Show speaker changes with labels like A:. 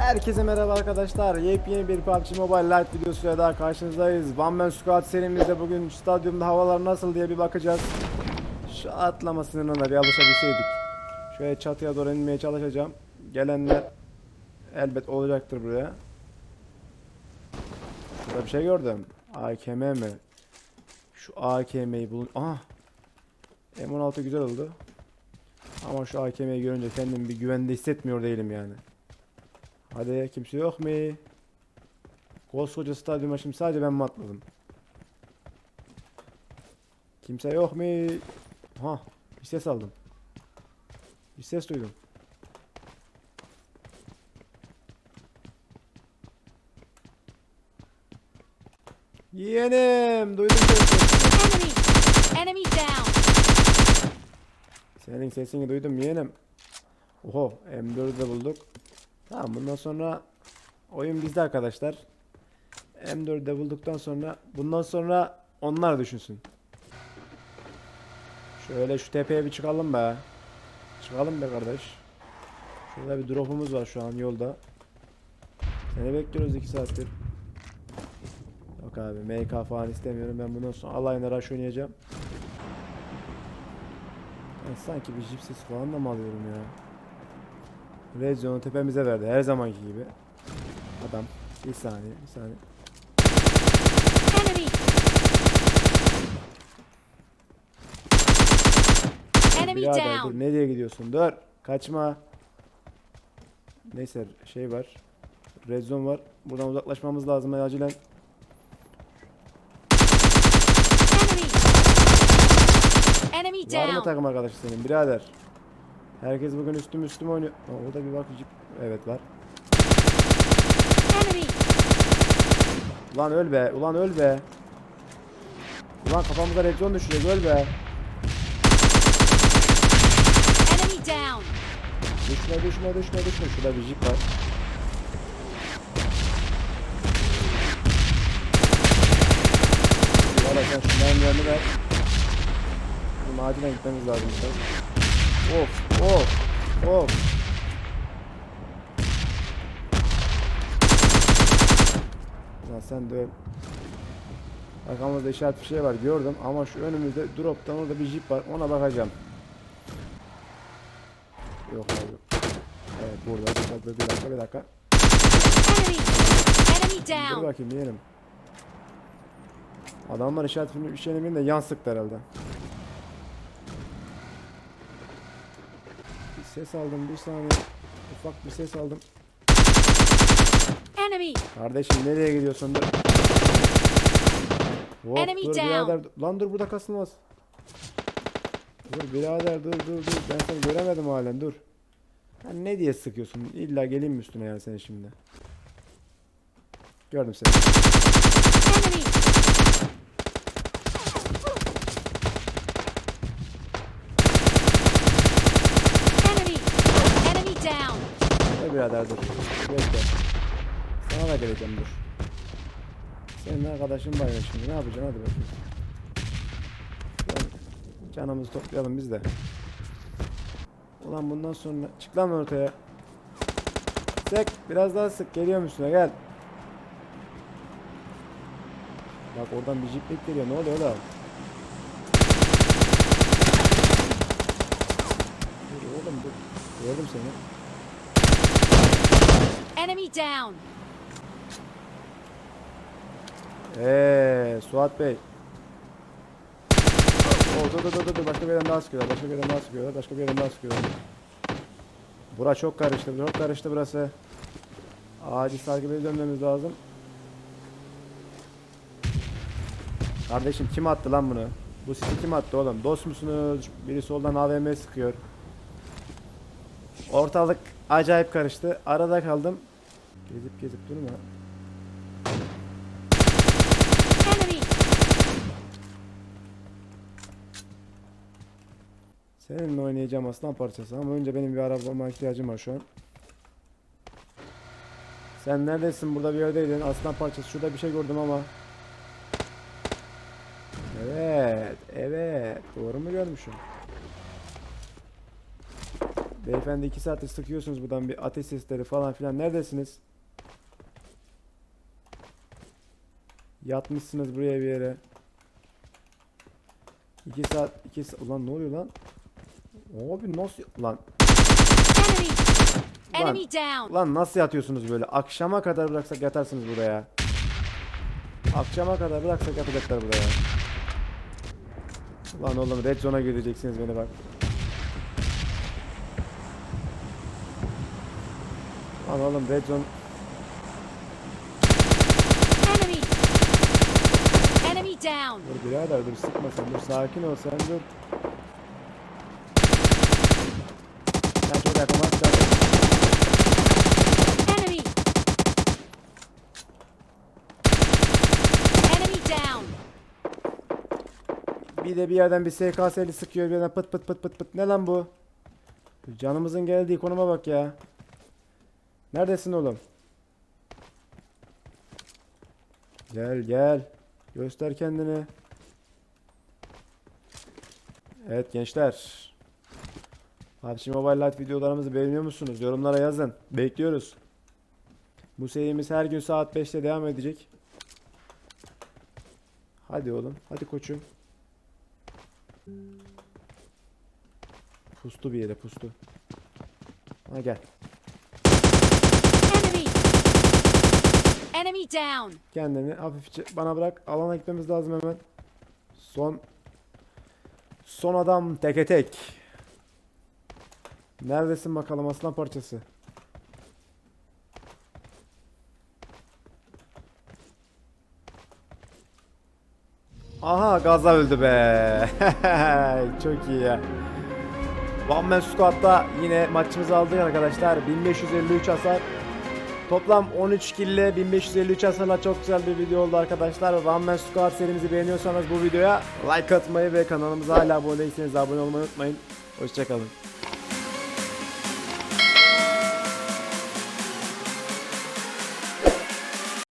A: Herkese merhaba arkadaşlar. Yepyeni bir PUBG Mobile Lite videosuyla daha karşınızdayız. One Man Squad serimizde bugün stadyumda havalar nasıl diye bir bakacağız. Şu atlama sınırına bir alışabilseydik. Şöyle çatıya doğru inmeye çalışacağım. Gelenler elbet olacaktır buraya. Şurada bir şey gördüm. AKM mi? Şu AKM'yi bulun. Aha. M16 güzel oldu. Ama şu AKM'yi görünce kendimi bir güvende hissetmiyor değilim yani. Hadi kimse yok mu? Koskoca stadyuma şimdi sadece ben mi atladım? Kimse yok mu? Ha, bir ses aldım. Bir ses duydum. Yeğenim, duydum sesini.
B: Enemy! Enemy down!
A: Senin sesini duydum yeğenim. Oho M4'ü de bulduk. Tamam bundan sonra oyun bizde arkadaşlar. M4'ü de bulduktan sonra bundan sonra onlar düşünsün. Şöyle şu tepeye bir çıkalım be. Çıkalım be kardeş. Şurada bir drop'umuz var şu an yolda. Seni bekliyoruz 2 saattir. Yok abi MK falan istemiyorum ben bundan sonra alayına rush oynayacağım. Ben sanki bir jip sesi falan da mı alıyorum ya? Red zone'u tepemize verdi her zamanki gibi. Adam bir saniye bir saniye.
B: Enemy! Enemy
A: Birader
B: down!
A: dur nereye gidiyorsun? Dur kaçma. Neyse şey var. Red zone var. Buradan uzaklaşmamız lazım acilen.
B: Enemy! Enemy
A: Var mı
B: down!
A: takım arkadaşı senin birader? Herkes bugün üstüm üstüm oynuyor. Aa, Orada bir bak. Evet var. Ulan öl be. Ulan öl be. Ulan kafamıza red zone düşecek öl be.
B: Enemy down!
A: Düşme düşme düşme düşme. Şurada bir jip var. Valla sen şunların yerini ver. Bizim acilen gitmemiz lazım. Of of of. Lan sen de öl. Arkamızda işaret bir şey var gördüm ama şu önümüzde drop'tan orada bir jip var ona bakacağım. Yok abi. Evet burada. Bir dakika bir dakika. Bir dakika.
B: Enemy! Enemy
A: Dur
B: down!
A: bakayım yiyelim. Adamlar işaret filmi bir şeyin de yan sıktı herhalde. Ses aldım bir saniye. Ufak bir ses aldım.
B: Enemy!
A: Kardeşim nereye gidiyorsun? Dur. Hop,
B: Enemy
A: dur
B: down.
A: birader. Lan dur burada kasılmaz. Dur birader dur dur dur. Ben seni göremedim halen dur. Sen ne diye sıkıyorsun? İlla geleyim mi üstüne yani seni şimdi? Gördüm seni.
B: Enemy! Enemy down!
A: Birader dur. Bekle. Sana da geleceğim dur. Senin arkadaşın bayrağı şimdi. Ne yapacaksın hadi bakayım. Canımızı toplayalım biz de. Ulan bundan sonra çık lan ortaya. Sık biraz daha sık geliyorum üstüne gel. Bak oradan bir jiplik geliyor ne oluyor oğlum? Dur oğlum dur. Gördüm seni.
B: Enemy down!
A: Eee Suat Bey. Oo, dur dur dur dur başka bir yerden daha sıkıyorlar. Başka bir yerden daha sıkıyorlar. Başka bir yerden daha sıkıyorlar. Bura çok karıştı. Çok karıştı burası. Acil takip dönmemiz lazım. Kardeşim kim attı lan bunu? Bu sisi kim attı oğlum? Dost musunuz? Biri soldan AVM sıkıyor. Ortalık acayip karıştı. Arada kaldım. Gezip gezip durma. Seninle oynayacağım aslan parçası ama önce benim bir arabama ihtiyacım var şu an. Sen neredesin? Burada bir yerdeydin. Aslan parçası. Şurada bir şey gördüm ama. Evet. Evet. Doğru mu görmüşüm? Beyefendi 2 saattir sıkıyorsunuz buradan bir ateş sesleri falan filan. Neredesiniz? Yatmışsınız buraya bir yere. 2 saat 2 saat ulan ne oluyor lan? Abi nasıl lan
B: down!
A: Lan nasıl yatıyorsunuz böyle? Akşama kadar bıraksak yatarsınız buraya. Akşama kadar bıraksak yatacaklar buraya. Lan oğlum red zone'a gireceksiniz beni bak. Lan oğlum red zone
B: Enemy! Enemy down!
A: dur birader dur sıkma sen dur sakin ol sen dur. Sen çok yapamaz sen.
B: Enemy! Enemy down!
A: Bir de bir yerden bir SKS'li sıkıyor bir yerden pıt pıt pıt pıt pıt. Ne lan bu? Canımızın geldiği konuma bak ya. Neredesin oğlum? Gel gel. Göster kendini. Evet gençler. PUBG Mobile Lite videolarımızı beğeniyor musunuz? Yorumlara yazın. Bekliyoruz. Bu serimiz her gün saat 5'te devam edecek. Hadi oğlum. Hadi koçum. Pustu bir yere pustu. Ha gel.
B: Enemy! Enemy down!
A: Kendini hafifçe bana bırak. Alana gitmemiz lazım hemen. Son son adam teke tek. Neredesin bakalım aslan parçası? Aha gaza öldü be. Çok iyi ya. One Man Squad'da yine maçımızı aldık arkadaşlar. 1553 hasar. Toplam 13 kill ile 1553 hasarla çok güzel bir video oldu arkadaşlar. One Man Squad serimizi beğeniyorsanız bu videoya like atmayı ve kanalımıza hala abone değilseniz abone olmayı unutmayın. Hoşçakalın.